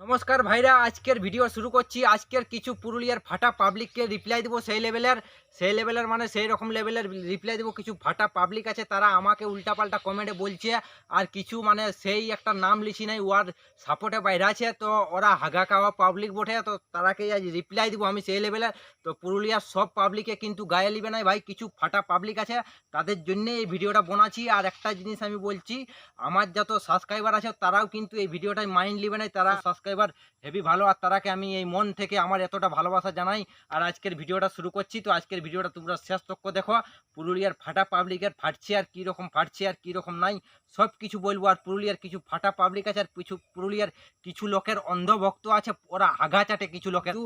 নমস্কার ভাইরা আজকের ভিডিও শুরু করছি আজকের কিছু পুরুলিয়ার ফাটা পাবলিককে রিপ্লাই দেবো সেই লেভেলের সেই লেভেলের মানে সেই রকম লেভেলের রিপ্লাই দেবো কিছু ফাটা পাবলিক আছে তারা আমাকে উল্টাপাল্টা কমেন্টে বলছে আর কিছু মানে সেই একটা নাম লিখি নাই ওয়ার সাপোর্টে বাইরে আছে তো ওরা হাগা খাওয়া পাবলিক বটে তো তারাকে আজ রিপ্লাই দিব আমি সেই লেভেলের তো পুরুলিয়ার সব পাবলিকে কিন্তু গায়ে লিবে নাই ভাই কিছু ফাটা পাবলিক আছে তাদের জন্য এই ভিডিওটা বানাচ্ছি আর একটা জিনিস আমি বলছি আমার যত সাবস্ক্রাইবার আছে তারাও কিন্তু এই ভিডিওটাই মাইন্ড লিবে নাই তারা সাবস্ক্রাইবার হেভি ভালো। আর তারাকে আমি এই মন থেকে আমার এতটা ভালোবাসা জানাই। আর আজকের ভিডিওটা শুরু করছি। তো আজকের ভিডিওটা তোমরা শেষ তক্ক দেখো। পুরুলিয়ার ফাটা পাবলিকের ফাটছে আর কীরকম ফাটছে আর কীরকম নাই। সব কিছু বলব। আর পুরুলিয়ার কিছু ফাটা পাবলিক আছে আর কিছু, পুরুলিয়ার কিছু লোকের অন্ধভক্ত আছে। ওরা হাগা চাটে কিছু লোকের।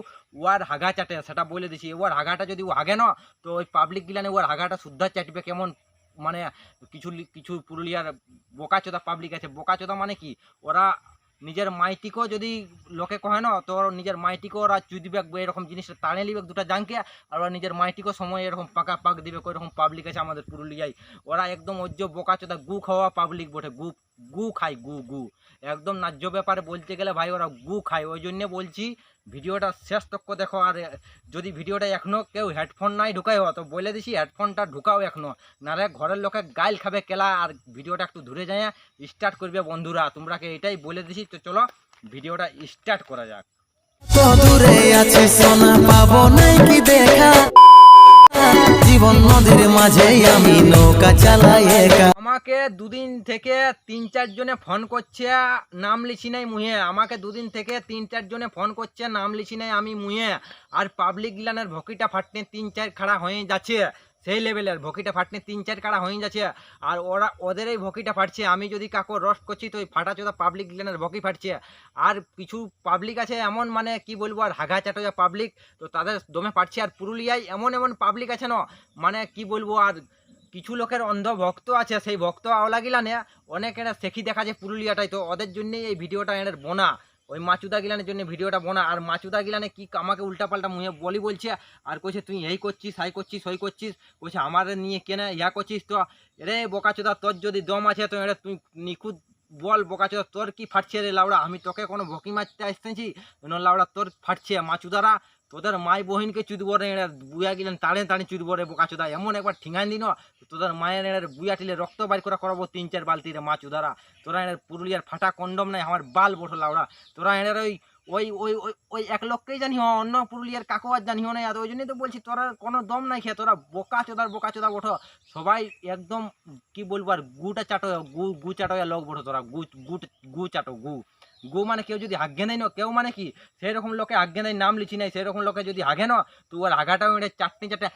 ওয়ার হাগা চাটে, সেটা বলে দিছি। ওর হাগাটা যদি ও হাগে না, তো ওই পাবলিক গিলানে ওর হাগাটা শুদ্ধা চাটবে কেমন? মানে কিছু কিছু পুরুলিয়ার বোকাচোদা পাবলিক আছে। বোকাচোদা মানে কি? ওরা নিজের মাইটিকেও যদি লোকে কহে না, তো নিজের মাইটিকেও ওরা চুই দিবে, এরকম জিনিসটা টানে নিবে দুটা জাঙ্কে, আর ওরা নিজের মাইটিকেও সময় এরকম পাকা পাক দিবে এরকম পাবলিক আছে আমাদের পুরুলিয়ায়। ওরা একদম অজ্য বোকাচোদা গু খাওয়া পাবলিক বটে, গু গু খায়, গু গু। একদম ন্যায্য ব্যাপারে বলতে গেলে ভাই, ওরা গু খায়। ওই জন্য বলছি, ভিডিওটা শেষ তক্ক দেখো। আর যদি ভিডিওটা এখনও কেউ হেডফোন নাই ঢুকাই তো বলে দিছি হেডফোনটা ঢুকাও এখনও। নারে ঘরের লোকে গাইল খাবে কেলা, আর ভিডিওটা একটু ধরে যায়, স্টার্ট করবে বন্ধুরা। তোমরাকে এটাই বলে দিছি, তো চলো ভিডিওটা স্টার্ট করা যাক। জীবন নদীর মাঝে আমি নৌকা চালাই আমাকে দুদিন থেকে তিন চারজনে ফোন করছে, নাম লিখি নাই মুহে। আমাকে দুদিন থেকে তিন চারজনে ফোন করছে, নাম লিখি নাই আমি মুহে। আর পাবলিক গিলানের ভকিটা ফাটনে তিন চার খাড়া হয়ে যাচ্ছে। সেই লেভেলের ভকিটা ফাটনে তিন চার কাড়া হয়ে যাচ্ছে। আর ওরা, ওদের এই ভকিটা ফাটছে। আমি যদি কাকো রস্ট করছি তো ওই ফাটা চোদা পাবলিক গিলানের ভকি ফাটছে। আর কিছু পাবলিক আছে এমন মানে কি বলব, আর হাগা চাটোয়া পাবলিক তো তাদের দমে ফাটছে। আর পুরুলিয়ায় এমন এমন পাবলিক আছে না মানে কি বলব, আর কিছু লোকের অন্ধ ভক্ত আছে, সেই ভক্ত আওলা গিলানে অনেক এরা শেখি দেখা যায় পুরুলিয়াটাই তো ওদের জন্যেই এই ভিডিওটা এদের বোনা। ওই মাচুদা গিলানের জন্য ভিডিওটা বোনা। আর মাচুদা গিলানে কি আমাকে উল্টাপাল্টা মুহে বলি বলছে, আর কইছে, তুই এই করছিস, সাই করছিস সই করছিস। কইছে, আমার নিয়ে কেনে ইয়া করছিস তো? এরে বোকাচুদা, তোর যদি দম আছে, তো এটা তুই নিখুঁত বল বোকাচোদা তোর কি ফাটছে রে লাউড়া? আমি তোকে কোনো ভকি মারতে আসতেছি। লাউড়া, তোর ফাটছে। মাচুদারা তোদের মাই বহিনকে চুদবো রে এরা বুয়া গেলেন, তাড়ে তাড়ে চুদবো রে বোকাচোদা এমন একবার ঠিঙান দিন, তোদের মায়ের এর বুয়া টিলে রক্ত বাইর করা করাবো তিন চার বালতি রে মাছু উদারা তোরা এর পুরুলিয়ার ফাটা কন্ডম নাই, আমার বাল বঠো লাউড়া। তোরা এর ওই ওই ওই ওই এক লোককেই জানি হ, অন্য পুরুলিয়ার কাকু আর জানিও না আর ওই জন্যই তো বলছি তোরা কোনো দম নাই খেয়ে তোরা বোকা চোদার বোকা চোদা বঠো। সবাই একদম কি বলব আর গুটা চাটো গু গু চাটোয়া লোক বঠো তোরা গু গু গু চাটো গু। গু মানে কেউ যদি হাগে নেই না কেউ মানে কি সেই রকম লোকে হাগে নেই নাম লিখি নাই সেই রকম লোকে যদি হাগে না তো ওর হাগাটাও এটা চাটনি চাটে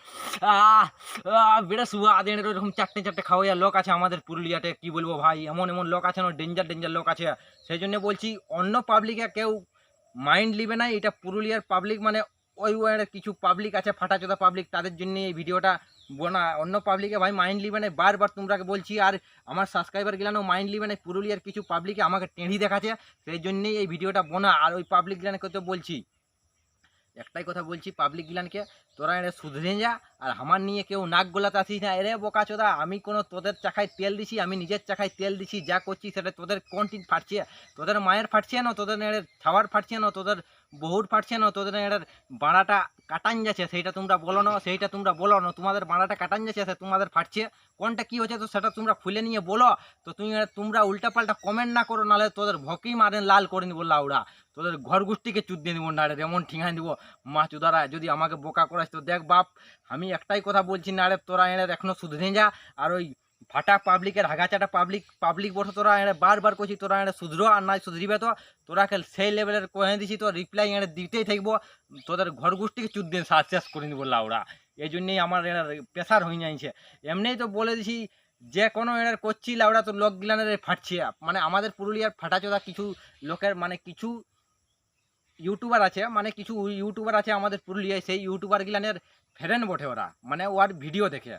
বেড়ে শুয়া আদের এরকম চারটে চারটে খাওয়াইয়া লোক আছে আমাদের পুরুলিয়াতে কি বলব ভাই এমন এমন লোক আছে না ডেঞ্জার ডেঞ্জার লোক আছে। সেই জন্য বলছি অন্য পাবলিকে কেউ মাইন্ড লিবে না, এটা পুরুলিয়ার পাবলিক মানে ওই ওয়ার্ডের কিছু পাবলিক আছে, ফাটাচোদা পাবলিক তাদের জন্য এই ভিডিওটা বোনা। অন্য পাবলিকে ভাই মাইন্ড লিবে না বারবার তোমরাকে বলছি, আর আমার সাবস্ক্রাইবার গেলানো মাইন্ড লিবে না পুরুলিয়ার কিছু পাবলিকে আমাকে টেঁড়ি দেখাচ্ছে, সেই জন্যেই এই ভিডিওটা বোনা। আর ওই পাবলিক গেলানো কত বলছি একটাই কথা বলছি পাবলিক গিলানকে, তোরা এরে শুধরে যা, আর আমার নিয়ে কেউ নাক গোলাতে আসিস না। এরে বোকা চোদা, আমি কোনো তোদের চাকায় তেল দিছি, আমি নিজের চাকায় তেল দিছি, যা করছি সেটা তোদের কোন ঠিক ফাটছে, তোদের মায়ের ফাটছে না, তোদের এর ছাওয়ার ফাটছে না, তোদের বহুর ফাটছে না, তোদের এর বাড়াটা কাটান যাচ্ছে, সেইটা তোমরা বলো না, সেইটা তোমরা বলো না, তোমাদের বাড়াটা কাটান যাচ্ছে তোমাদের ফাটছে। কোনটা কি হচ্ছে তো সেটা তোমরা খুলে নিয়ে বলো, তো তুমি তোমরা উল্টাপাল্টা কমেন্ট না করো, নাহলে তোদের ভকি মারেন লাল করে নিবো লাউড়া। তোদের ঘর গোষ্ঠীকে চুদ দিয়ে দিব না রে এমন ঠিঙাই দিব মা চুদারা, যদি আমাকে বোকা করাস তো দেখ বাপ, আমি একটাই কথা বলছি না রে তোরা এনে এখনও শুধরে যা, আর ওই ফাটা পাবলিকের হাগাচাটা পাবলিক পাবলিক বসে তোরা এনে বারবার করছি তোরা এনে শুধরো আর নাই শুধরিবে তো। তোরা খেল সেই লেভেলের কহে দিছি তো রিপ্লাই এনে দিতেই থাকব। তোদের ঘর গোষ্ঠীকে চুদ দিয়ে সাজ শেষ করে নিব লাউড়া এই জন্যই আমার এনার প্রেশার হয়ে যাইছে। এমনিই তো বলে দিছি, যে কোনো এনার করছি লাউড়া তো লোক গিলানের ফাটছে। মানে আমাদের পুরুলিয়ার ফাটাচোদা কিছু লোকের মানে কিছু ইউটিউবার আছে মানে কিছু ইউটিউবার আছে আমাদের পুরুলিয়ায়, সেই ইউটিউবার গিলানের ফেরেন বটে ওরা। মানে ওর ভিডিও দেখে।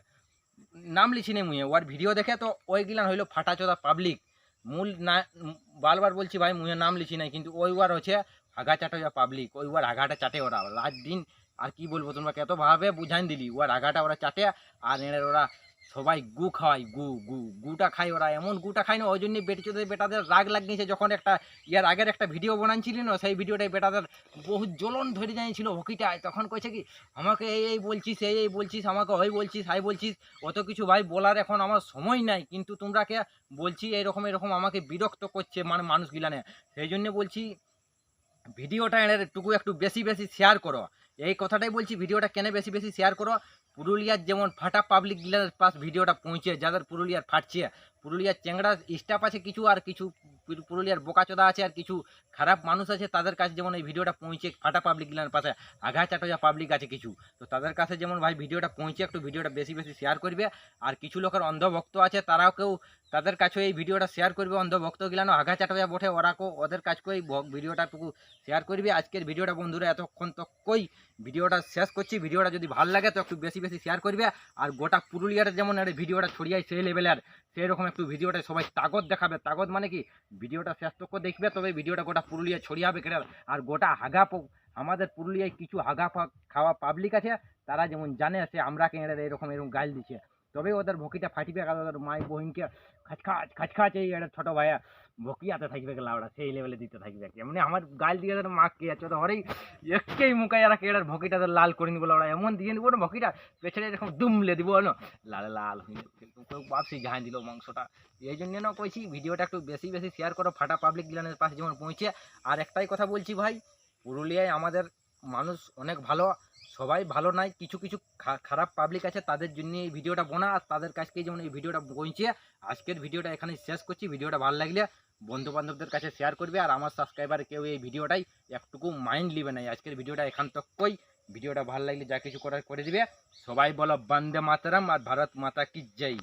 নাম লিছি নে মুয়ে ওর ভিডিও দেখে তো ওই গিলান হইল ফাটাচোদা পাবলিক মূল না বারবার বলছি ভাই মুয়ে নাম লিখি নাই, কিন্তু ওই ওয়ার হচ্ছে হাগা চাটোয়া পাবলিক ওই ওয়ার আঘাটা চাটে ওরা। রাত দিন আর কি বলব তোমরা, কত ভাবে বুঝাইন দিলি। ওর আঘাটা ওরা চাটে আর এর ওরা সবাই গু খাওয়ায় গু গু, গুটা খায় ওরা। এমন গুটা খায় না, ওই জন্য বেটি চোদ্দ বেটাদের রাগ লাগিয়েছে। যখন একটা, ইয়ার আগের একটা ভিডিও বানাচ্ছিলি না, সেই ভিডিওটাই বেটাদের বহুত জ্বলন ধরে যাইছিল হকিটায় তখন কইছে কি, আমাকে এই এই বলছিস, এই এই বলছিস, আমাকে ওই বলছিস হাই বলছিস, অত কিছু ভাই বলার এখন আমার সময় নাই। কিন্তু তোমরা কে বলছি, এরকম এরকম আমাকে বিরক্ত করছে মানে মানুষগুলানে সেই জন্য বলছি, ভিডিওটা এর টুকু একটু বেশি বেশি শেয়ার করো। এই কথাটাই বলছি, ভিডিওটা কেন বেশি বেশি শেয়ার করো? পুরুলিয়ার যেমন ফাটা পাবলিক গিলার পাশ ভিডিওটা পৌঁছে, যাদের পুরুলিয়ার ফাটছে। পুরুলিয়ার চেংড়া স্টাফ আছে কিছু আর কিছু, পুরু- পুরুলিয়ার বোকাচোদা আছে আর কিছু। খারাপ মানুষ আছে, তাদের কাছে যেমন এই ভিডিওটা পৌঁছে ফাটা পাবলিক গিলার পাশে আঘা চাটোজা পাবলিক আছে কিছু। তো তাদের কাছে যেমন ভাই ভিডিওটা পৌঁছে একটু ভিডিওটা বেশি বেশি শেয়ার করবে। আর কিছু লোকের অন্ধভক্ত আছে, তারাও কেউ তাদের কাছেও এই ভিডিওটা শেয়ার করবে। অন্ধভক্ত গিলানো আঘা চাটোজা বটে। ওরা কেউ ওদের কাছেও এই ভ- ভিডিওটা টুকু শেয়ার করবে। আজকের ভিডিওটা বন্ধুরা এতক্ষণ তো কই ভিডিওটা শেষ করছি। ভিডিওটা যদি ভালো লাগে তো একটু বেশি বেশি শেয়ার করবে। আর গোটা পুরুলিয়ার যেমন একটা ভিডিওটা ছড়িয়ায় সেই লেভেলের সেই রকম একটু ভিডিওটা সবাই তাগত দেখাবে। তাগত মানে কি? ভিডিওটা শেষ তক দেখবে, তবে ভিডিওটা গোটা পুরুলিয়া ছড়িয়াবে কেটে আর গোটা হাগা আমাদের পুরুলিয়ায় কিছু হাগা খাওয়া পাবলিক আছে। তারা যেমন জানে সে আমরা কেন এরকম এরকম গাল দিচ্ছে। তবে ওদের ভকিটা ফাটিবে, কারণ ওদের মাই বহিনকে খাচখাচ খাচখাচ এই একটা ছোট ভাইয়া ভকিয়াতে থাকবে লাউড়া সেই লেভেলে দিতে থাকবে। এমনি আমার গাল দিয়ে তাদের মা কে তো হরেই একেই মুখায় এরা কেড়ার ভকিটা তো লাল করে নিবো লাউড়া এমন দিয়ে দিব না ভকিটা পেছনে এরকম দুমলে দিব না লাল লাল হয়ে যাবে। কেউ ভাবছি ঝাঁ দিল মাংসটা। এই জন্য না কইছি, ভিডিওটা একটু বেশি বেশি শেয়ার করো, ফাটা পাবলিক গিলানের পাশে যেমন পৌঁছে। আর একটাই কথা বলছি ভাই, পুরুলিয়ায় আমাদের মানুষ অনেক ভালো সবাই ভালো নাই কিছু কিছু খারাপ পাবলিক আছে, তাদের জন্য এই ভিডিওটা বোনা, আর তাদের কাছকে যেমন এই ভিডিওটা পৌঁছে আজকের ভিডিওটা এখানে শেষ করছি, ভিডিওটা ভালো লাগলে বন্ধুবান্ধবদের কাছে শেয়ার করবে, আর আমার সাবস্ক্রাইবার কেউ এই ভিডিওটাই একটুকু মাইন্ড লিবে নাই আজকের ভিডিওটা এখান তক কই ভিডিওটা ভালো লাগলে যা কিছু করার করে দিবে, সবাই বলো বন্দে মাতারাম, আর ভারত মাতা কি জয়।